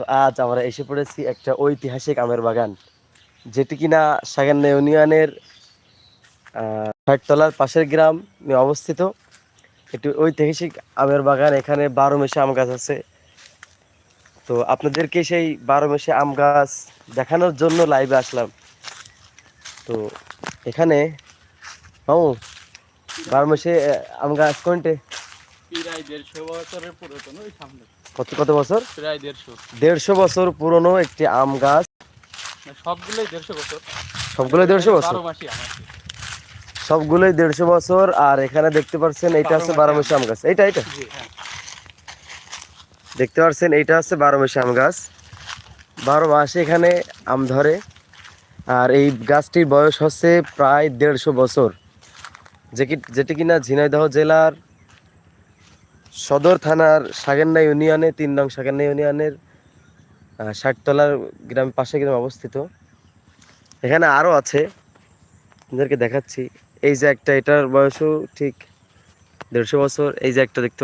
তো আজ আমরা এসে পড়েছি একটা ঐতিহাসিক আমের বাগান যেটি কিনা সাগান্না ইউনিয়নের আহ, ষাটতলার পাশের গ্রাম অবস্থিত। একটি ঐতিহাসিক আমের বাগান এখানে বারো মেশে আম গাছ আছে। তো আপনাদেরকে সেই বারো মেশে আম গাছ দেখানোর জন্য লাইভে আসলাম। তো এখানে মামু বারো মাসে আম গাছ কোনটে? প্রায় দেড়শো বছরের পুরাতন ওই সামনে। কত কত বছর? প্রায় দেড়শো। দেড়শো বছর পুরনো একটি আম গাছ। সবগুলোই দেড়শো বছর। সবগুলো দেড়শো বছর? সবগুলোই দেড়শো বছর আর এখানে দেখতে পাচ্ছেন এইটা হচ্ছে বারো মাসে আম গাছ। এইটা জি হ্যাঁ। দেখতে পাচ্ছেন এইটা হচ্ছে বারো মাসে আম গাছ। বারো মাসে এখানে আম ধরে। আর এই গাছটির বয়স হচ্ছে প্রায় দেড়শো বছর। যে কি যেটি কিনা ঝিনাইদহ জেলার সদর থানার সাগেন্না ইউনিয়নে, তিন নং সাগেন্না ইউনিয়নের ষাটতলার গ্রাম পাশে গ্রামে অবস্থিত। এখানে আরও আছে আপনাদেরকে দেখাচ্ছি। এই যে একটা, এটার বয়সও ঠিক দেড়শো বছর। এই যে একটা দেখতে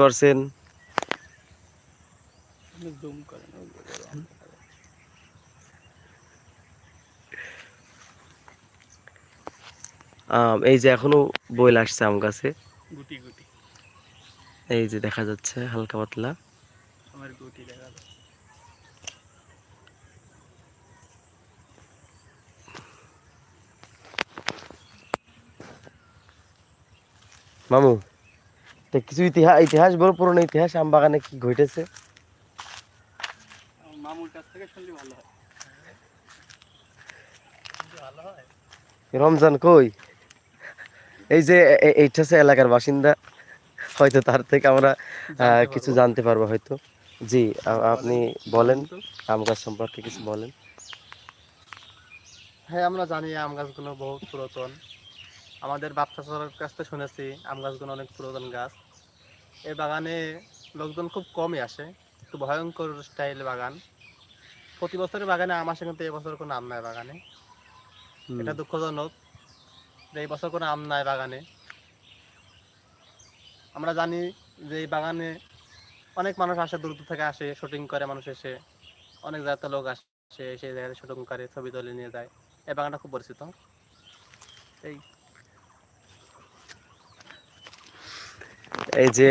আম, এই যে এখনও বইল আসছে আম গাছে। গুটি গুটি। এই যে দেখা যাচ্ছে হালকা পাতলা। আমার গুটি দেখা যায় মামু তো কিছু ইতিহাস ইতিহাস বড় পুরনো ইতিহাস আম বাগানে কি ঘটেছে? মামুর কাছ থেকে শুনলে ভালো হয়। রমজান কই? এই যে এইটা এলাকার বাসিন্দা। হয়তো তার থেকে আমরা কিছু জানতে পারব হয়তো। জি আপনি বলেন আম গাছ সম্পর্কে কিছু বলেন। হ্যাঁ আমরা জানি আম গাছগুলো বহুত পুরাতন। আমাদের বাপ চাচার কাছ থেকে শুনেছি আম গাছগুলো অনেক পুরাতন গাছ। এই বাগানে লোকজন খুব কমই আসে একটু ভয়ঙ্কর স্টাইল বাগান। প্রতি বছরের বাগানে আম আসে কিন্তু এবছর কোনো আম নাই বাগানে। এটা দুঃখজনক যে এই বছর কোনো আম নাই বাগানে। আমরা জানি যে এই বাগানে অনেক মানুষ আসে, দূর থেকে আসে শুটিং করে, মানুষ এসে। অনেক জায়গাতে লোক আসে সেই জায়গায় শুটিং করে, ছবি তুলে নিয়ে যায়। এই বাগানটা খুব পরিচিত। এই। এই যে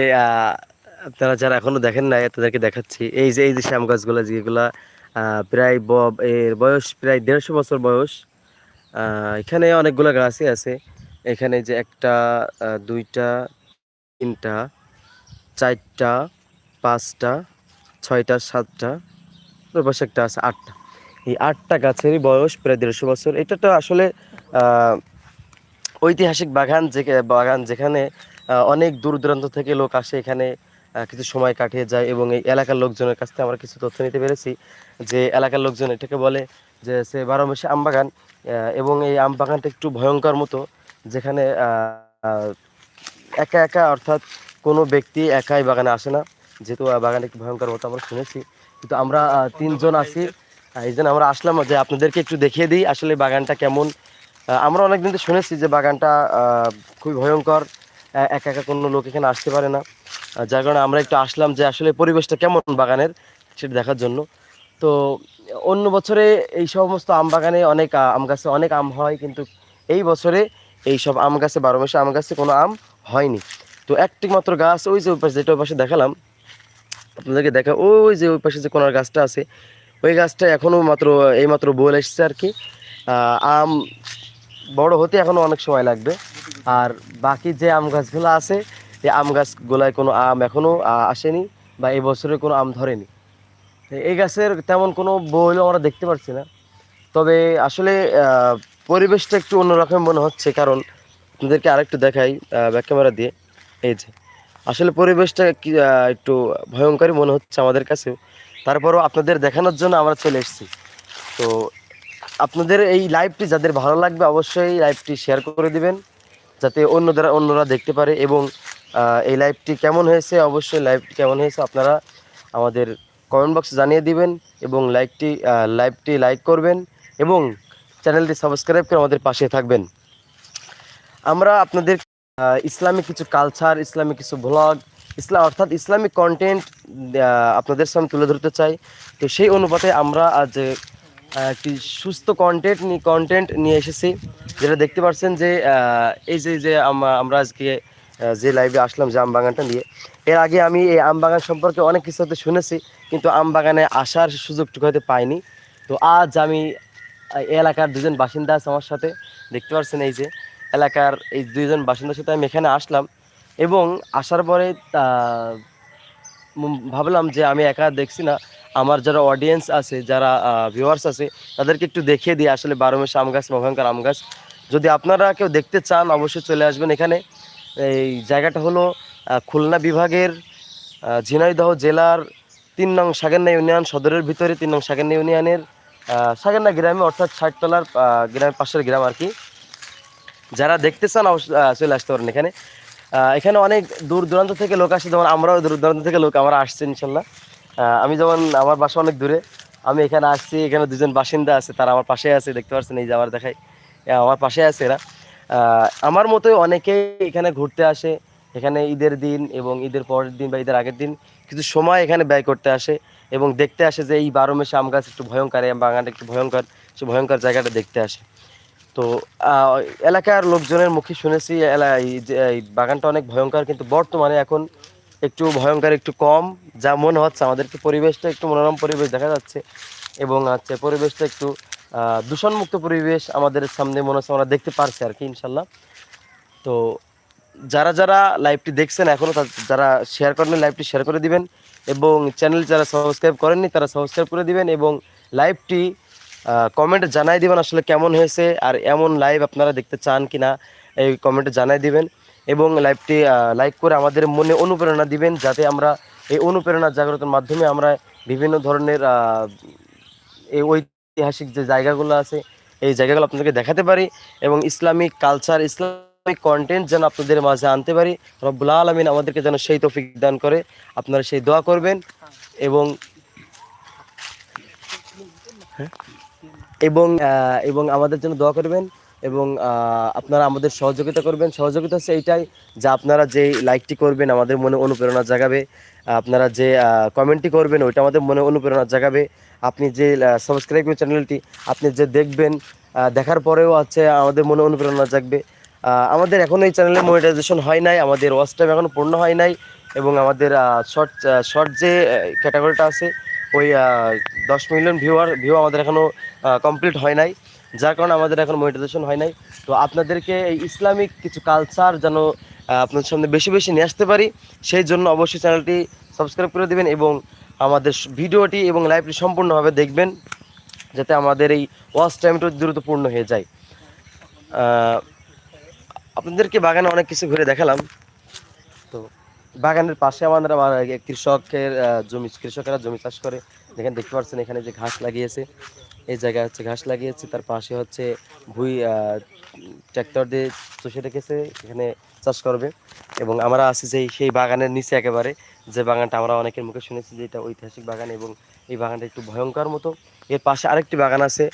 আপনারা যারা এখনও দেখেন নাই, তাদেরকে দেখাচ্ছি। এই যে এই যে শ্যাম গাছগুলো, যেগুলা প্রায় এর বয়স প্রায় দেড়শো বছর বয়স। এখানে অনেকগুলো গাছই আছে। এখানে যে একটা দুইটা তিনটা, চারটা, পাঁচটা, ছয়টা, সাতটা, ওর পাশে একটা আছে আটটা। এই আটটা গাছেরই বয়স প্রায় দেড়শো বছর। এটা তো আসলে ঐতিহাসিক বাগান যে, বাগান যেখানে অনেক দূর দূরান্ত থেকে লোক আসে, এখানে কিছু সময় কাটিয়ে যায় এবং এই এলাকার লোকজনের কাছ থেকে আমরা কিছু তথ্য নিতে পেরেছি যে এলাকার লোকজন এটাকে বলে যে সে বারো মাসে আম বাগান এবং এই আম বাগানটা একটু ভয়ঙ্কর মতো যেখানে একা একা, অর্থাৎ কোনো ব্যক্তি একাই বাগানে আসে না। যেহেতু বাগানে একটু ভয়ঙ্কর মতো আমরা শুনেছি। কিন্তু আমরা তিনজন আছি। এই জন্য আমরা আসলাম। যে আপনাদেরকে একটু দেখিয়ে দিই আসলে বাগানটা কেমন। আমরা অনেকদিন তো শুনেছি যে বাগানটা খুবই ভয়ঙ্কর। একা একা কোনো লোক এখানে আসতে পারে না। যার কারণে আমরা একটু আসলাম যে আসলে পরিবেশটা কেমন বাগানের সেটা দেখার জন্য। তো, অন্য বছরে এই সমস্ত আম বাগানে অনেক আম গাছে অনেক আম হয়, কিন্তু এই বছরে এই সব আম গাছে বারো মাসে আম গাছে কোনো আম হয়নি। তো একটি মাত্র গাছ, ওই যে ওই পাশে যেটা ওই পাশে দেখালাম, আপনাদেরকে দেখা, ওই যে ওই পাশে যে কোনার গাছটা আছে, ওই গাছটা এখনও মাত্র, এই মাত্র বল এসছে আর কি। আম বড় হতে এখনও অনেক সময় লাগবে। আর বাকি যে আম গাছগুলো আছে, এই আম গাছগুলায় কোনো আম এখনও আসেনি বা এই বছরে কোনো আম ধরেনি। এই গাছের তেমন কোনো বইও আমরা দেখতে পাচ্ছি না। তবে আসলে পরিবেশটা একটু অন্যরকম মনে হচ্ছে, কারণ আপনাদেরকে আরেকটু দেখাই ব্যাক ক্যামেরা দিয়ে। এই যে, আসলে পরিবেশটা কি একটু ভয়ঙ্করই মনে হচ্ছে আমাদের কাছেও তারপরও আপনাদের দেখানোর জন্য আমরা চলে এসেছি। তো আপনাদের এই লাইভটি যাদের ভালো লাগবে, অবশ্যই লাইভটি শেয়ার করে দিবেন, যাতে অন্যদের, অন্যরা দেখতে পারে এবং এই লাইভটি কেমন হয়েছে, অবশ্যই লাইভটি কেমন হয়েছে আপনারা আমাদের কমেন্ট বক্সে জানিয়ে দিবেন এবং লাইকটি লাইভটি লাইক করবেন এবং চ্যানেলটি সাবস্ক্রাইব করে আমাদের পাশে থাকবেন। আমরা আপনাদের ইসলামিক কিছু কালচার ইসলামিক কিছু ব্লগ ইসলাম অর্থাৎ ইসলামিক কন্টেন্ট আপনাদের সামনে তুলে ধরতে চাই। তো সেই অনুপাতে আমরা আজ একটি সুস্থ কন্টেন্ট কন্টেন্ট নিয়ে এসেছি। যেটা দেখতে পাচ্ছেন যে এই যে যে আম- আমরা আজকে যে লাইভে আসলাম যে আম বাগানটা নিয়ে, এর আগে আমি এই আম বাগান সম্পর্কে অনেক কিছু হয়তো শুনেছি, কিন্তু আম বাগানে আসার সুযোগটুকু হয়তো পাইনি। তো আজ আমি এলাকার দুজন বাসিন্দা আছে আমার সাথে। দেখতে পাচ্ছেন এই যে এলাকার এই দুইজন বাসিন্দার সাথে আমি এখানে আসলাম এবং আসার পরে ভাবলাম যে আমি একা দেখছি না। আমার যারা অডিয়েন্স আছে, যারা ভিউয়ার্স আছে, তাদেরকে একটু দেখিয়ে দিই আসলে বারো মাসে আম গাছ মহাঙ্কার আম গাছ। যদি আপনারা কেউ দেখতে চান, অবশ্যই চলে আসবেন এখানে। এই জায়গাটা হলো খুলনা বিভাগের ঝিনাইদহ জেলার তিন নং সাগেন্না ইউনিয়ন সদরের ভিতরে, তিন নং সাগেন্না ইউনিয়নের সাগেন্না গ্রামে, অর্থাৎ ষাটতলার গ্রামের পাশের গ্রাম আর কি। যারা দেখতে চান চলে আসতে পারেন এখানে। এখানে অনেক দূর দূরান্ত থেকে লোক আসে, যেমন আমরাও দূর দূরান্ত থেকে লোক, আমরা আসছি ইনশাল্লাহ। আমি যেমন, আমার বাসা অনেক দূরে। আমি এখানে আসছি, এখানে দুজন বাসিন্দা আছে, তারা আমার পাশে আছে, দেখতে পাচ্ছেন এই যে আমার দেখাই আমার পাশে আছে এরা। আমার মতোই অনেকেই এখানে ঘুরতে আসে, এখানে ঈদের দিন এবং ঈদের পরের দিন বা ঈদের আগের দিন কিছু সময় এখানে ব্যয় করতে আসে। এবং দেখতে আসে যে এই বারো মাসে আম গাছ একটু ভয়ঙ্কর, এই বাগানটা একটু ভয়ঙ্কর, সে ভয়ঙ্কর জায়গাটা দেখতে আসে। তো এলাকার লোকজনের মুখে শুনেছি এই বাগানটা অনেক ভয়ঙ্কর, কিন্তু বর্তমানে এখন একটু ভয়ঙ্কর, একটু কম। যা মনে হচ্ছে আমাদেরকে পরিবেশটা একটু মনোরম পরিবেশ দেখা যাচ্ছে এবং হচ্ছে পরিবেশটা একটু দূষণমুক্ত পরিবেশ আমাদের সামনে মনে হচ্ছে আমরা দেখতে পারছি আর কি, ইনশাল্লাহ। তো, যারা যারা লাইভটি দেখছেন এখনও যারা শেয়ার করেন লাইভটি শেয়ার করে দিবেন। এবং চ্যানেল যারা সাবস্ক্রাইব করেননি, তারা সাবস্ক্রাইব করে দিবেন এবং লাইভটি কমেন্টে জানাই দিবেন আসলে কেমন হয়েছে আর এমন লাইভ আপনারা দেখতে চান কি না এই কমেন্টে জানাই দিবেন এবং লাইভটি লাইক করে আমাদের মনে অনুপ্রেরণা দিবেন যাতে আমরা এই অনুপ্রেরণা জাগ্রতের মাধ্যমে আমরা বিভিন্ন ধরনের এই ঐতিহাসিক যে জায়গাগুলো আছে, এই জায়গাগুলো আপনাদেরকে দেখাতে পারি এবং ইসলামিক কালচার ইসলামিক কন্টেন্ট যেন আপনাদের মাঝে আনতে পারি। রব্বুল আলমিন আমাদেরকে যেন সেই তফিক দান করে। আপনারা সেই দোয়া করবেন এবং হ্যাঁ? এবং এবং আমাদের জন্য দোয়া করবেন এবং আপনারা আমাদের সহযোগিতা করবেন। সহযোগিতা হচ্ছে এইটাই যে আপনারা যে লাইকটি করবেন আমাদের মনে অনুপ্রেরণা জাগাবে। আপনারা যে কমেন্টটি করবেন ওইটা আমাদের মনে অনুপ্রেরণা জাগাবে। আপনি যে সাবস্ক্রাইব চ্যানেলটি আপনি যে দেখবেন দেখার পরেও আছে আমাদের মনে অনুপ্রেরণা জাগবে। আমাদের এখন এই চ্যানেলে মনিটাইজেশন হয় নাই, আমাদের ওয়াচ টাইম এখনও পূর্ণ হয় নাই এবং আমাদের শর্ট শর্ট যে ক্যাটাগরিটা আছে, ওই দশ মিলিয়ন ভিউয়ার ভিউ আমাদের এখনও কমপ্লিট হয় নাই, যার কারণে আমাদের এখন মনিটাইজেশন হয় নাই। তো আপনাদেরকে এই ইসলামিক কিছু কালচার যেন আপনাদের সামনে বেশি বেশি নিয়ে আসতে পারি, সেই জন্য অবশ্যই চ্যানেলটি সাবস্ক্রাইব করে দিবেন এবং আমাদের ভিডিওটি এবং লাইভটি সম্পূর্ণভাবে দেখবেন, যাতে আমাদের এই ওয়াচ টাইমটা দ্রুত পূর্ণ হয়ে যায়। আপনাদেরকে বাগানে অনেক কিছু ঘুরে দেখালাম। তো বাগানের পাশে আমাদের কৃষকের জমি কৃষকেরা জমি চাষ করে। দেখেন, দেখতে পাচ্ছেন এখানে যে ঘাস লাগিয়েছে। এই জায়গায় হচ্ছে ঘাস লাগিয়েছে। তার পাশে হচ্ছে ভুই ট্র্যাক্টর দিয়ে চষে রেখেছে। এখানে চাষ করবে। এবং আমরা আছি যে সেই বাগানের নিচে একেবারে। যে বাগানটা আমরা অনেকের মুখে শুনেছি যে এটা ঐতিহাসিক বাগান এবং এই বাগানটা একটু ভয়ঙ্কর মতো। এর পাশে আরেকটি বাগান আছে।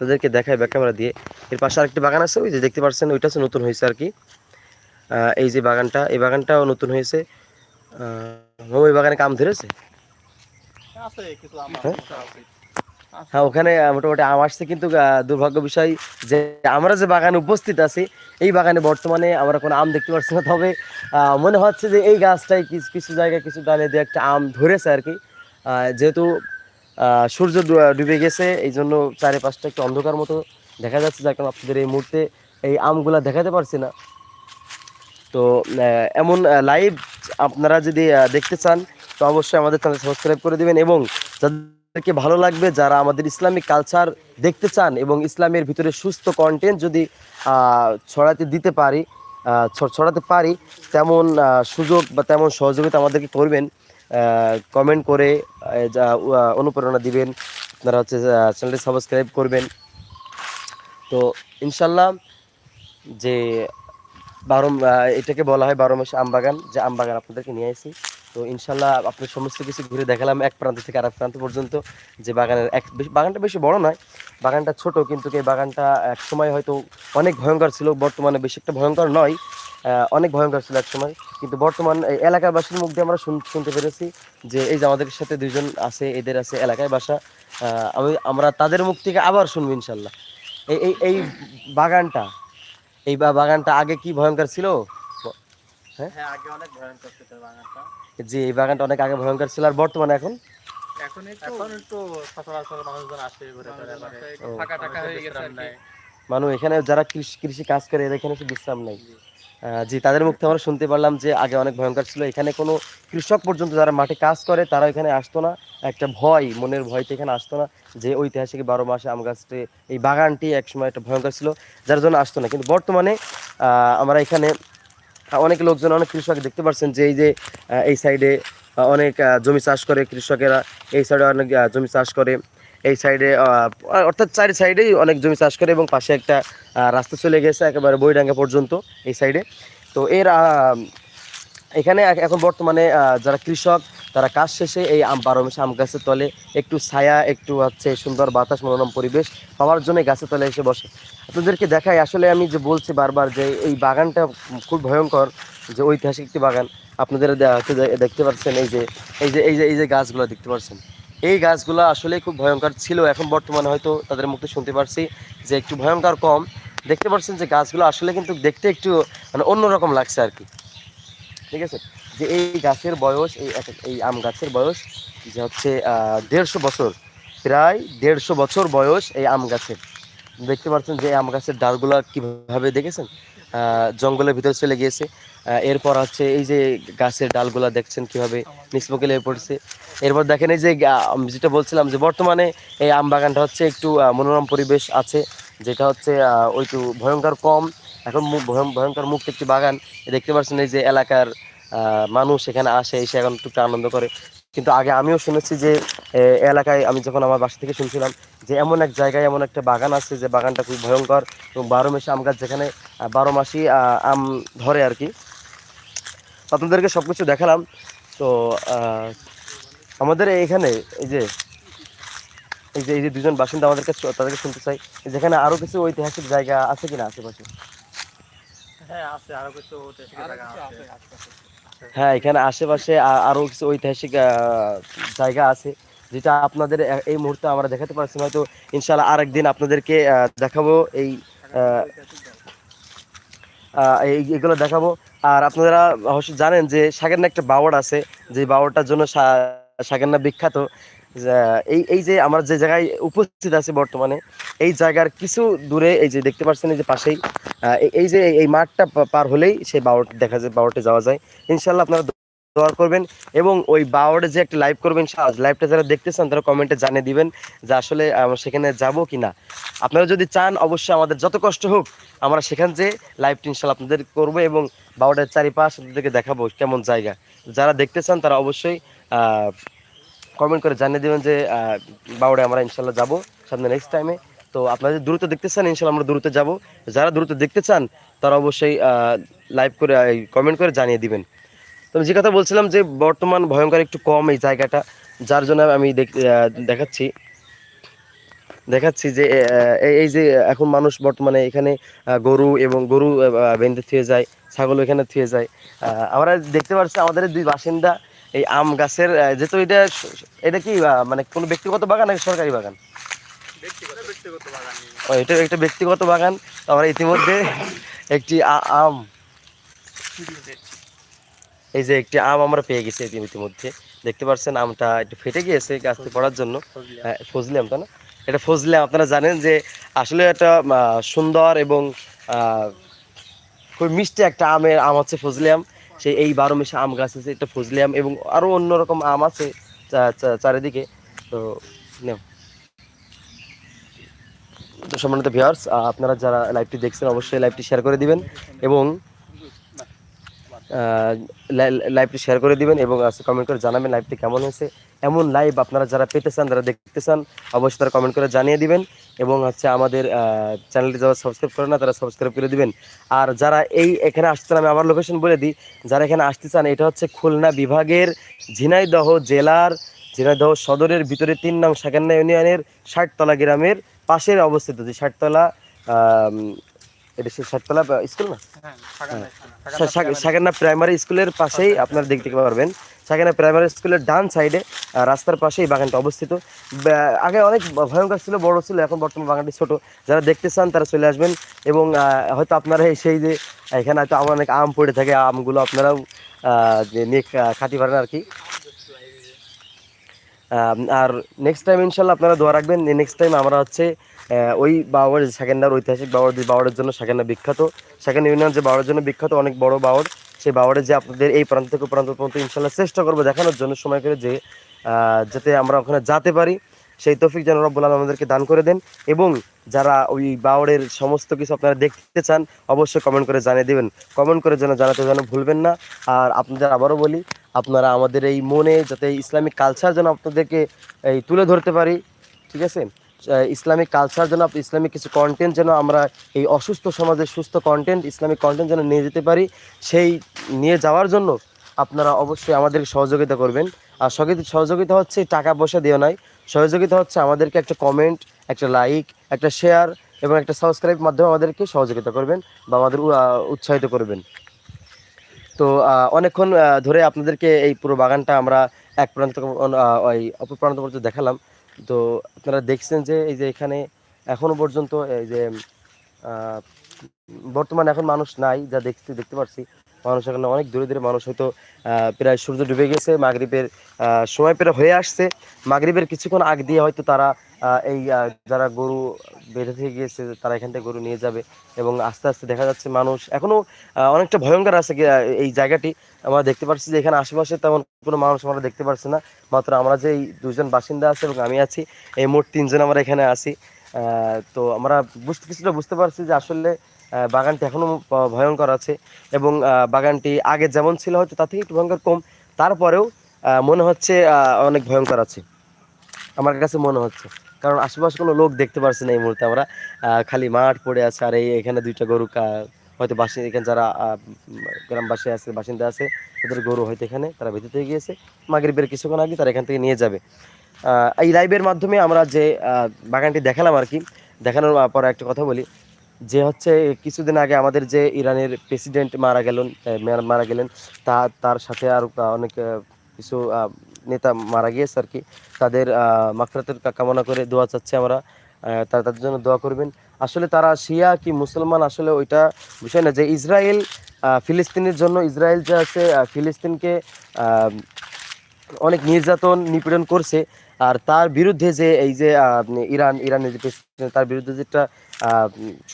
তাদেরকে দেখায় ব্যাক ক্যামেরা দিয়ে। এর পাশে আরেকটি বাগান আছে ওই যে দেখতে পাচ্ছেন ওইটা হচ্ছে নতুন হয়েছে আর কি। এই যে বাগানটা এই বাগানটাও নতুন হয়েছে। ওই বাগানে কাম ধরেছে? হ্যাঁ? হ্যাঁ ওখানে মোটামুটি আম আসছে কিন্তু দুর্ভাগ্য বিষয় যে আমরা যে বাগানে উপস্থিত আছি এই বাগানে বর্তমানে আমরা কোনো আম দেখতে পাচ্ছি না। তবে আহ, মনে হচ্ছে যে এই গাছটাই কিছু কিছু জায়গায় কিছু ডালে দিয়ে একটা আম ধরেছে আর কি। যেহেতু সূর্য ডুবে গেছে এই জন্য চারিপাশটা একটু অন্ধকার মতো দেখা যাচ্ছে, যার কারণে আপনাদের এই মুহূর্তে এই আমগুলা দেখাতে পারছি না। তো এমন লাইভ আপনারা যদি দেখতে চান, তো অবশ্যই আমাদের চ্যানেল সাবস্ক্রাইব করে দিবেন এবং যাদেরকে ভালো লাগবে, যারা আমাদের ইসলামিক কালচার দেখতে চান এবং ইসলামের ভিতরে সুস্থ কন্টেন্ট যদি ছড়াতে দিতে পারি ছড়াতে পারি, তেমন সুযোগ বা তেমন সহযোগিতা আমাদেরকে করবেন কমেন্ট করে যা অনুপ্রেরণা দিবেন। আপনারা হচ্ছে চ্যানেলটি সাবস্ক্রাইব করবেন। তো ইনশাল্লাহ যে বারো এটাকে বলা হয় বারো মাসে আমবাগান, যে আমবাগান আপনাদেরকে নিয়ে আসি তো ইনশাল্লাহ আপনার সমস্ত কিছু ঘুরে দেখালাম, এক প্রান্ত থেকে আরেক প্রান্ত পর্যন্ত, যে বাগানের এক বাগানটা বেশি বড় নয়, বাগানটা ছোট, কিন্তু এই বাগানটা এক সময় হয়তো অনেক ভয়ঙ্কর ছিল, বর্তমানে বেশি একটা ভয়ঙ্কর নয় অনেক ভয়ঙ্কর ছিল এক সময়। কিন্তু বর্তমান এলাকাবাসীর মুখ দিয়ে আমরা শুনতে পেরেছি যে এই যে আমাদের সাথে দুইজন আছে এদের আছে এলাকায় বাসা। আমি আমরা তাদের মুখ থেকে আবার শুনব ইনশাল্লাহ। এই এই এই বাগানটা এই বা- বাগানটা আগে কি ভয়ঙ্কর ছিল? হ্যাঁ? আগে অনেক ভয়ঙ্কর ছিল বাগানটা। যে এই বাগানটা অনেক আগে ভয়ঙ্কর ছিল আর বর্তমানে এখন? এখন এখন একটু সচরাচর মানুষজন আসে ঘুরে ফিরে করে একটু ও। ফাঁকা টাকা হয়ে গেছে বিশ্রাম আর কি। নেয়। মানুষ এখানে যারা কৃষি কৃষি কাজ করে এরা এখানে বিশ্রাম নেই জি, তাদের মুখ থেকে আমরা শুনতে পারলাম যে আগে অনেক ভয়ঙ্কর ছিল। এখানে কোনো কৃষক পর্যন্ত যারা মাঠে কাজ করে তারা এখানে আসতো না। একটা ভয়, মনের ভয়তে এখানে আসতো না যে ঐতিহাসিক বারো মাসে আম গাছটি, এই বাগানটি একসময় একটা ভয়ঙ্কর ছিল, যার জন্য আসতো না। কিন্তু বর্তমানে আমরা এখানে অনেক লোকজন, অনেক কৃষক দেখতে পাচ্ছেন যে এই যে এই সাইডে অনেক জমি চাষ করে কৃষকেরা, এই সাইডে অনেক জমি চাষ করে। এই সাইডে অর্থাৎ চারি সাইডেই অনেক জমি চাষ করে এবং পাশে একটা রাস্তা চলে গেছে একেবারে বইডাঙ্গা পর্যন্ত এই সাইডে। তো এর এখানে এখন বর্তমানে যারা কৃষক, তারা কাজ শেষে এই আম, বারো মাসে আম গাছের তলে একটু ছায়া, একটু হচ্ছে সুন্দর বাতাস, মনোরম পরিবেশ পাওয়ার জন্য গাছের তলে এসে বসে। আপনাদেরকে দেখাই, আসলে আমি যে বলছি বারবার যে এই বাগানটা খুব ভয়ঙ্কর, যে ঐতিহাসিক একটি বাগান। আপনাদের দেখতে পাচ্ছেন এই যে এই যে এই যে এই যে গাছগুলো দেখতে পাচ্ছেন। এই গাছগুলো আসলে খুব ভয়ঙ্কর ছিল। এখন বর্তমানে হয়তো তাদের মুখে শুনতে পারছি যে একটু ভয়ঙ্কর কম। দেখতে পাচ্ছেন যে গাছগুলো আসলে কিন্তু দেখতে একটু মানে অন্যরকম লাগছে আর কি। ঠিক আছে? যে এই গাছের বয়স, এই এই আম গাছের বয়স যে হচ্ছে দেড়শো বছর, প্রায় দেড়শো বছর বয়স এই আম গাছের। দেখতে পাচ্ছেন যে আম গাছের ডালগুলা কীভাবে দেখেছেন? জঙ্গলের ভিতরে চলে গিয়েছে। এরপর হচ্ছে এই যে গাছের ডালগুলা দেখছেন কীভাবে নিষ্পকে লেগে পড়ছে। এরপর দেখেন এই যে যেটা বলছিলাম যে বর্তমানে এই আম বাগানটা হচ্ছে একটু মনোরম পরিবেশ আছে যেটা হচ্ছে আহ, ওই একটু ভয়ঙ্কর কম। এখন ভয়ঙ্কর মুক্ত একটি বাগান। দেখতে পাচ্ছেন এই যে এলাকার মানুষ এখানে আসে এসে এখন একটু আনন্দ করে। কিন্তু আগে আমিও শুনেছি যে এলাকায় আমি যখন আমার বাসা থেকে শুনছিলাম যে এমন এক জায়গায় এমন একটা বাগান আছে যে বাগানটা খুব ভয়ঙ্কর এবং বারো মাসে আম গাছ যেখানে বারো মাসই আম ধরে আর কি। আপনাদেরকে সব কিছু দেখালাম। তো আমাদের এখানে এই যে এই যে এই যে দুজন বাসিন্দা আমাদেরকে তাদেরকে শুনতে চাই যেখানে আরও কিছু ঐতিহাসিক জায়গা আছে কিনা আশেপাশে? হ্যাঁ আছে, আরও কিছু ঐতিহাসিক জায়গা আছে। হ্যাঁ এখানে আশেপাশে আরও কিছু ঐতিহাসিক জায়গা আছে, যেটা আপনাদের এই মুহূর্তে আমরা দেখাতে পারছি হয়তো ইনশাল্লাহ আরেকদিন আপনাদেরকে দেখাবো এই এগুলো দেখাবো। আর আপনারা অবশ্যই জানেন যে সাগেন্না একটা বাওয়ার আছে, যে বাওয়ারটার জন্য সা- সাগেরনা বিখ্যাত। এই এই যে আমরা যে জায়গায় উপস্থিত আছি বর্তমানে, এই জায়গার কিছু দূরে, এই যে দেখতে পাচ্ছেন এই যে পাশেই এই- যে এই মাঠটা পার হলেই সেই বাওয়ার দেখা যায় বাওয়ারটে যাওয়া যায়। ইনশাল্লাহ আপনারা দোয়া করবেন এবং ওই বাওয়ারে যে একটা লাইভ করবেন লাইভটা যারা দেখতেছেন, তারা কমেন্টে জানিয়ে দিবেন যে আসলে আমরা সেখানে যাব কি না। আপনারা যদি চান, অবশ্যই আমাদের যত কষ্ট হোক, আমরা সেখান যে লাইভটি ইনশাল্লাহ আপনাদের করব এবং বাওয়ারের চারিপাশ আপনাদেরকে দেখাবো কেমন জায়গা। যারা দেখতে চান, তারা অবশ্যই কমেন্ট করে জানিয়ে দেবেন যে বাউডে আমরা ইনশাল্লাহ যাব সামনে নেক্সট টাইমে তো আপনারা যদি দ্রুত দেখতে চান, ইনশাল্লাহ আমরা দ্রুত যাব। যারা দ্রুত দেখতে চান, তারা অবশ্যই লাইভ করে কমেন্ট করে জানিয়ে দিবেন। তো যে কথা বলছিলাম যে, বর্তমান ভয়ঙ্কর একটু কম এই জায়গাটা, যার জন্য আমি দেখ- দেখাচ্ছি। দেখাচ্ছি যে এই- যে এখন মানুষ বর্তমানে এখানে গরু এবং গরু বেঁধে থুয়ে যায়, ছাগল এখানে থুয়ে যায়। আমরা দেখতে পাচ্ছি আমাদের দুই বাসিন্দা এই আম গাছের যেহেতু এটা এটা কি মানে কোনো ব্যক্তিগত বাগান নাকি সরকারি বাগান? ও এটা একটা ব্যক্তিগত বাগান। তো আমরা ইতিমধ্যে একটি আম এই যে একটি আম আমরা পেয়ে গেছি ইতি- ইতিমধ্যে। দেখতে পাচ্ছেন আমটা একটু ফেটে গিয়েছে গাছটি পড়ার জন্য। ফজলি আম। তাই না? এটা ফজলি আম আপনারা জানেন যে আসলে একটা সুন্দর এবং আহ, খুব মিষ্টি একটা আমের আম হচ্ছে ফজলি আম। সেই এই বারো মিশা আম গাছ আছে এটা ফজলি আম এবং আরও অন্যরকম আম আছে চারিদিকে। তো নেও। তো সম্মানিত ভিউয়ার্স আপনারা যারা লাইভটি দেখছেন, অবশ্যই লাইভটি শেয়ার করে দিবেন এবং লাইভটি শেয়ার করে দিবেন এবং কমেন্ট করে জানাবেন লাইভটি কেমন হয়েছে। এমন লাইভ আপনারা যারা পেতে চান যারা দেখতে চান অবশ্যই তারা কমেন্ট করে জানিয়ে দিবেন এবং হচ্ছে আমাদের চ্যানেলটি যারা সাবস্ক্রাইব করে না তারা সাবস্ক্রাইব করে দিবেন। আর যারা এই এখানে আসতে চান আমি আমার লোকেশন বলে দিই যারা এখানে আসতে চান এটা হচ্ছে খুলনা বিভাগের ঝিনাইদহ জেলার ঝিনাইদহ সদরের ভিতরে তিন নং সাকান্না ইউনিয়নের ষাটতলা গ্রামের পাশের অবস্থিত যে ষাটতলা এটা সে ষাটতলা স্কুল না? হ্যাঁ সাগানা সা- সা- সাগানা প্রাইমারি স্কুলের পাশেই আপনারা দেখতে পারবেন। সাগানা প্রাইমারি স্কুলের ডান সাইডে রাস্তার পাশেই বাগানটা অবস্থিত। আগে অনেক ভয়ঙ্কর ছিল, বড় ছিল, এখন বর্তমানে বাগানটি ছোট। যারা দেখতে চান তারা চলে আসবেন এবং হয়তো আপনারা এই সেই যে, এখানে হয়তো আমার অনেক আম পড়ে থাকে, আমগুলো আপনারাও নিয়ে খা- খাতে পারেন আর কি। আর নেক্সট টাইম ইনশাল্লাহ আপনারা দোয়া রাখবেন নেক্সট টাইম আমরা হচ্ছে ওই বাওয়ার সেকেন্ডার ঐতিহাসিক বাওয়ার, যে বাওয়ারের জন্য সেখানে বিখ্যাত। সেখানে ইউনিয়ন যে বাওয়ারের জন্য বিখ্যাত, অনেক বড় বাওয়ার। সেই বাওয়ারে যে আপনাদের এই প্রান্ত থেকে প্রান্ত পর্যন্ত ইনশাল্লাহ চেষ্টা করব দেখানোর জন্য সময় করে যে যাতে আমরা ওখানে যেতে পারি। সেই তৌফিক যেন রব্বুল আলম আমাদেরকে দান করে দেন এবং যারা ওই বাওয়ারের সমস্ত কিছু আপনারা দেখতে চান, অবশ্যই কমেন্ট করে জানিয়ে দেবেন। কমেন্ট করে যেন জানাতে যেন ভুলবেন না। আর আপনাদের আবারও বলি, আপনারা আমাদের এই মনে যাতে ইসলামিক কালচার যেন আপনাদেরকে এই তুলে ধরতে পারি, ঠিক আছে? ইসলামিক কালচার যেন, ইসলামিক কিছু কন্টেন্ট যেন আমরা এই অসুস্থ সমাজে সুস্থ কন্টেন্ট ইসলামিক কন্টেন্ট যেন নিয়ে যেতে পারি, সেই নিয়ে যাওয়ার জন্য আপনারা অবশ্যই আমাদেরকে সহযোগিতা করবেন। আর সহযোগিতা হচ্ছে টাকা পয়সা দিয়ে নয়। সহযোগিতা হচ্ছে আমাদেরকে একটা কমেন্ট একটা লাইক একটা শেয়ার এবং একটা সাবস্ক্রাইব মাধ্যমে আমাদেরকে সহযোগিতা করবেন বা আমাদের উৎসাহিত করবেন। তো অনেকক্ষণ ধরে আপনাদেরকে এই পুরো বাগানটা আমরা এক প্রান্ত ওই অপর প্রান্ত পর্যন্ত দেখালাম। তো আপনারা দেখছেন যে এই যে এখানে এখনও পর্যন্ত এই যে বর্তমানে এখন মানুষ নাই, যা দেখতে দেখতে পাচ্ছি মানুষ এখানে অনেক দূরে দূরে মানুষ হয়তো প্রায় সূর্য ডুবে গেছে, মাগরীবের সময় প্রায় হয়ে আসছে। মাগরীবের কিছুক্ষণ আগ দিয়ে হয়তো তারা এই যারা গরু বেঁধে থেকে গিয়েছে, তারা এখান থেকে গরু নিয়ে যাবে এবং আস্তে আস্তে দেখা যাচ্ছে মানুষ এখনও অনেকটা ভয়ঙ্কর আছে এই জায়গাটি। আমরা দেখতে পাচ্ছি যে এখানে আশেপাশে তেমন কোনো মানুষ আমরা দেখতে পাচ্ছি না। মাত্র আমরা যে দুজন বাসিন্দা আছে এবং আমি আছি, এই মোট তিনজন আমরা এখানে আছি। তো আমরা বুঝতে, কিছুটা বুঝতে পারছি যে আসলে বাগানটি এখনও ভয়ঙ্কর আছে এবং বাগানটি আগে যেমন ছিল হয়তো তা থেকে একটু ভয়ঙ্কর কম। তারপরেও মনে হচ্ছে অনেক ভয়ঙ্কর আছে। আমার কাছে মনে হচ্ছে। কারণ আশেপাশে কোনো লোক দেখতে পারছি না এই মুহূর্তে আমরা। খালি মাঠ পড়ে আছে আর এই এখানে দুইটা গরু হয়তো বাসি এখানে যারা গ্রামবাসী আছে, বাসিন্দা আছে, তাদের গরু হয়তো এখানে তারা ভেতর গিয়েছে। বের কিছুক্ষণ আগে তারা এখান থেকে নিয়ে যাবে। এই লাইভের মাধ্যমে আমরা যে বাগানটি দেখালাম আর কি, দেখানোর পরে একটা কথা বলি। যে হচ্ছে, কিছুদিন আগে আমাদের যে ইরানের প্রেসিডেন্ট মারা গেলেন মারা- গেলেন, তা তার সাথে আর অনেক কিছু নেতা মারা গিয়েছে আর কি। তাদের মাকফরাতের কামনা করে দোয়া চাচ্ছে আমরা তারা তাদের জন্য দোয়া করবেন। আসলে তারা শিয়া কি মুসলমান? আসলে ওইটা বিষয় না যে ইসরায়েল ফিলিস্তিনের জন্য ইসরায়েল যে আছে ফিলিস্তিনকে অনেক নির্যাতন, নিপীড়ন করছে। আর তার বিরুদ্ধে যে এই যে ইরান, ইরানের যে তার বিরুদ্ধে যেটা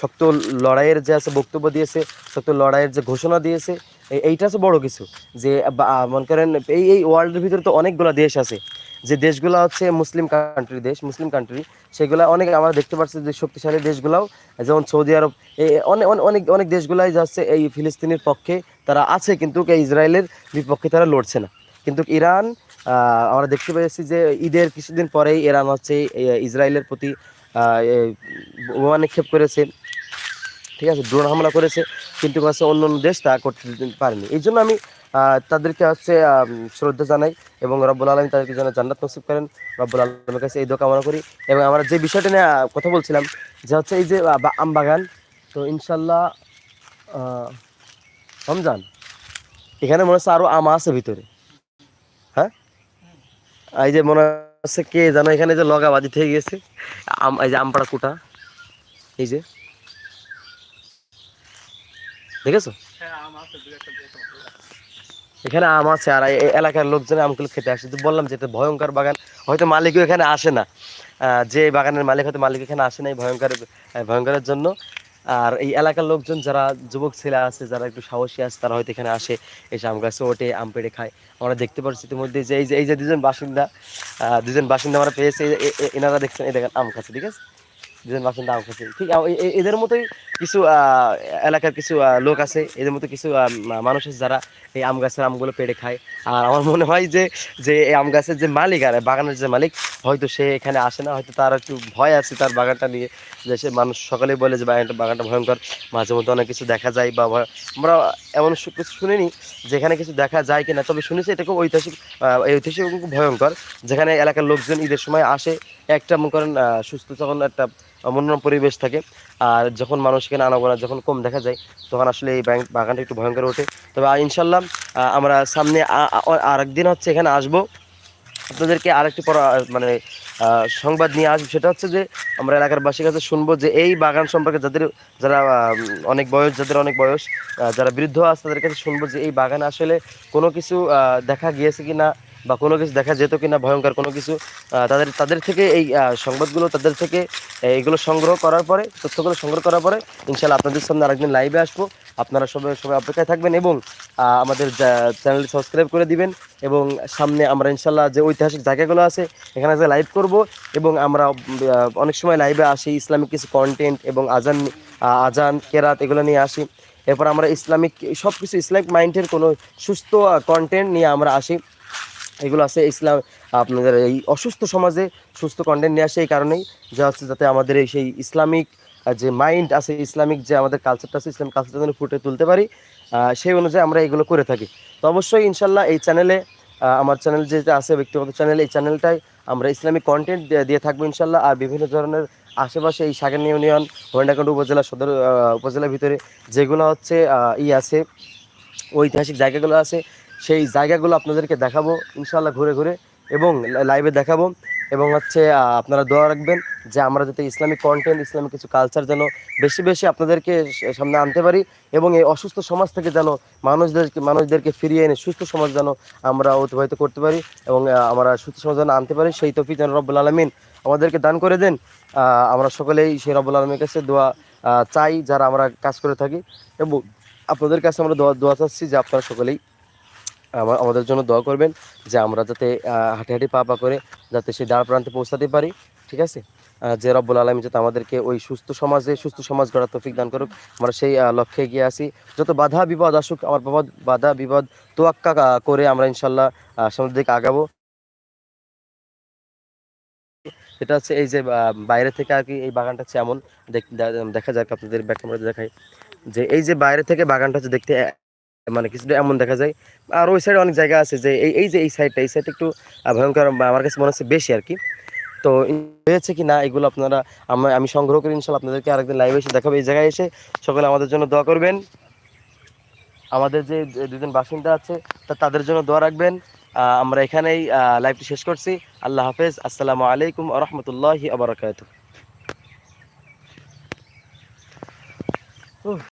শক্ত লড়াইয়ের যে আছে বক্তব্য দিয়েছে, শক্ত লড়াইয়ের যে ঘোষণা দিয়েছে এইটা হচ্ছে বড় কিছু, যে মনে করেন, এই এই ওয়ার্ল্ডের ভিতরে তো অনেকগুলো দেশ আছে। যে দেশগুলো হচ্ছে মুসলিম কান্ট্রি দেশ, মুসলিম কান্ট্রি সেগুলো অনেক আমরা দেখতে পাচ্ছি যে শক্তিশালী দেশগুলাও, যেমন সৌদি আরব অনেক অনেক- অনেক দেশগুলাই যাচ্ছে এই ফিলিস্তিনের পক্ষে তারা আছে, কিন্তু ইসরায়েলের বিপক্ষে তারা লড়ছে না। কিন্তু ইরান আমরা দেখতে পেয়েছি যে ঈদের কিছুদিন পরেই ইরান হচ্ছে ইসরায়েলের প্রতি বোমা নিক্ষেপ করেছে। ঠিক আছে? ড্রোন হামলা করেছে, কিন্তু হচ্ছে অন্য অন্য দেশ তা করতে পারেনি। এই জন্য আমি তাদেরকে হচ্ছে শ্রদ্ধা জানাই এবং রব্বুল আলমী তাদেরকে যেন জান্নাত নসিব করেন। রব্বুল আলমের কাছে এই দোয়া কামনা করি এবং আমরা যে বিষয়টা নিয়ে কথা বলছিলাম, যে হচ্ছে এই যে আম বাগান, তো ইনশাল্লাহ রমজান, এখানে মনে হচ্ছে আরও আম আছে ভিতরে। হ্যাঁ? এই যে মনে হচ্ছে কে জানো এখানে যে লগা বাজি থেকে গেছে, আম, এই যে আমপাড়া কুটা, এই যে। দেখেছ। এখানে আম আছে আর এলাকার লোকজন আমগুলো খেতে আসে। বললাম যে এটা ভয়ঙ্কর বাগান, হয়তো মালিকও এখানে আসে না। যে বাগানের মালিক হয়তো মালিক এখানে আসে না এই ভয়ঙ্কর ভয়ঙ্করের জন্য। আর এই এলাকার লোকজন যারা যুবক ছেলে আছে, যারা একটু সাহসী আছে, তারা হয়তো এখানে আসে, এসে আম গাছে ওঠে, আম পেড়ে খায়। আমরা দেখতে পাচ্ছি ইতিমধ্যে যে, এই যে এই যে দুজন বাসিন্দা দুজন বাসিন্দা আমরা পেয়েছি। এনারা দেখছেন, এই দেখেন, আম খাচ্ছে, ঠিক আছে? দুজন বাসিন্দা আম খাচ্ছে। ঠিক এদের মতোই কিছু এলাকার কিছু লোক আছে, এদের মতো কিছু মানুষ আছে যারা এই আম গাছের আমগুলো পেড়ে খায়। আর আমার মনে হয় যে যে এই আম গাছের যে মালিক আর বাগানের যে মালিক, হয়তো সে এখানে আসে না, হয়তো তার একটু ভয় আছে তার বাগানটা নিয়ে। যে সে মানুষ সকলেই বলে যে, বাগানটা বাগানটা ভয়ঙ্কর। মাঝে মধ্যে অনেক কিছু দেখা যায় বা আমরা এমন কিছু শুনিনি, যেখানে কিছু দেখা যায় কিনা, তবে শুনেছি এটা খুব ঐতিহাসিক ঐতিহাসিক খুব ভয়ঙ্কর। যেখানে এলাকার লোকজন ঈদের সময় আসে, একটা মনে করেন সুস্থ যখন একটা মনোরম পরিবেশ থাকে। আর যখন মানুষ এখানে আনাগোনা যখন কম দেখা যায়, তখন আসলে এই বাগানটা একটু ভয়ঙ্কর ওঠে। তবে ইনশাল্লাহ আমরা সামনে আরেকদিন হচ্ছে এখানে আসব। আপনাদেরকে আরেকটি মানে সংবাদ নিয়ে আসব। সেটা হচ্ছে যে, আমরা এলাকার বাসীর কাছে শুনব যে, এই বাগান সম্পর্কে যাদের যারা অনেক বয়স, যাদের অনেক বয়স যারা বৃদ্ধ আছে, তাদের কাছে শুনব যে, এই বাগানে আসলে কোনো কিছু দেখা গিয়েছে কিনা। বা কোনো কিছু দেখা যেত কিনা, ভয়ঙ্কর কোনো কিছু তাদের তাদের থেকে এই সংবাদগুলো তাদের থেকে এগুলো সংগ্রহ করার পরে, তথ্যগুলো সংগ্রহ করার পরে ইনশাল্লাহ আপনাদের সামনে আরেকদিন লাইভে আসব। আপনারা সবাই সবাই অপেক্ষায় থাকবেন এবং আমাদের চ্যানেল সাবস্ক্রাইব করে দিবেন এবং সামনে আমরা ইনশাল্লাহ যে ঐতিহাসিক জায়গাগুলো আছে, এখানে যে লাইভ করব এবং আমরা অনেক সময় লাইভে আসি, ইসলামিক কিছু কন্টেন্ট এবং আজান আজান, কেরাত এগুলো নিয়ে আসি। এরপর আমরা ইসলামিক সব কিছু ইসলামিক মাইন্ডের কোনো সুস্থ কন্টেন্ট নিয়ে আমরা আসি। এগুলো আছে ইসলাম আপনাদের এই অসুস্থ সমাজে সুস্থ কন্টেন্ট নিয়ে আসে এই কারণেই। যা হচ্ছে যাতে আমাদের এই সেই ইসলামিক যে মাইন্ড আছে, ইসলামিক যে আমাদের কালচারটা আছে, ইসলামিক কালচারটা যেন ফুটে তুলতে পারি সেই অনুযায়ী আমরা এগুলো করে থাকি। তো অবশ্যই ইনশাল্লাহ এই চ্যানেলে আমার চ্যানেল যেটা আছে, ব্যক্তিগত চ্যানেল এই চ্যানেলটাই আমরা ইসলামিক কন্টেন্ট দিয়ে থাকব ইনশাল্লাহ। আর বিভিন্ন ধরনের আশেপাশে এই সাগর ইউনিয়ন হরিণাকান্ড উপজেলা সদর উপজেলার ভিতরে যেগুলো হচ্ছে ই আছে, ঐতিহাসিক জায়গাগুলো আছে সেই জায়গাগুলো আপনাদেরকে দেখাবো ইনশাল্লাহ ঘুরে ঘুরে এবং লাইভে দেখাবো। এবং হচ্ছে আপনারা দোয়া রাখবেন যে আমরা যাতে ইসলামিক কন্টেন্ট ইসলামিক কিছু কালচার যেন বেশি বেশি আপনাদেরকে সামনে আনতে পারি এবং এই অসুস্থ সমাজ থেকে যেন মানুষদেরকে মানুষদেরকে ফিরিয়ে এনে সুস্থ সমাজ যেন আমরা অতিবাহিত করতে পারি এবং আমরা সুস্থ সমাজ যেন আনতে পারি, সেই তফি যেন রব্বুল আলমিন আমাদেরকে দান করে দেন। আমরা সকলেই সেই রব্বুল আলমীর কাছে দোয়া চাই, যারা আমরা কাজ করে থাকি। এবং আপনাদের কাছে আমরা দোয়া দোয়া চাচ্ছি যে আপনারা সকলেই আমা- আমাদের জন্য দোয়া করবেন যে আমরা যাতে হাঁটি হাঁটি পা পা করে যাতে সেই দ্বার প্রান্তে পৌঁছাতে পারি, ঠিক আছে? যে রব্বুল আলমী যাতে আমাদেরকে ওই সুস্থ সমাজে, সুস্থ সমাজ গড়ার তৌফিক দান করুক। আমরা সেই লক্ষ্যে এগিয়ে আসি। যত বাধা বিপদ আসুক, আমার বাবা, বাধা বিপদ তোয়াক্কা করে আমরা ইনশাল্লাহ সামনের দিকে আগাবো। এটা হচ্ছে এই যে বাইরে থেকে আর কি এই বাগানটা হচ্ছে এমন। দেখা যাক আপনাদের ব্যাক ক্যামেরাতে দেখাই। যে এই যে বাইরে থেকে বাগানটা হচ্ছে দেখতে মানে কিছুটা এমন দেখা যায়। আর ওই সাইডে অনেক জায়গা আছে যে এই যে এই সাইডটা এই সাইডটা একটু ভয়ঙ্কর আমার কাছে মনে হচ্ছে বেশি আর কি। তো হয়েছে কি না, এগুলো আপনারা আমি সংগ্রহ করে ইনশাল্লাহ আপনাদেরকে আরেকদিন লাইভে এসে দেখাবো। এই জায়গায় এসে সকলে আমাদের জন্য দোয়া করবেন। আমাদের যে দুজন বাসিন্দা আছে, তা তাদের জন্য দোয়া রাখবেন। আমরা এখানেই লাইভটি শেষ করছি। আল্লাহ হাফেজ। আসসালামু আলাইকুম রহমতুল্লাহি আবরাকাতুহ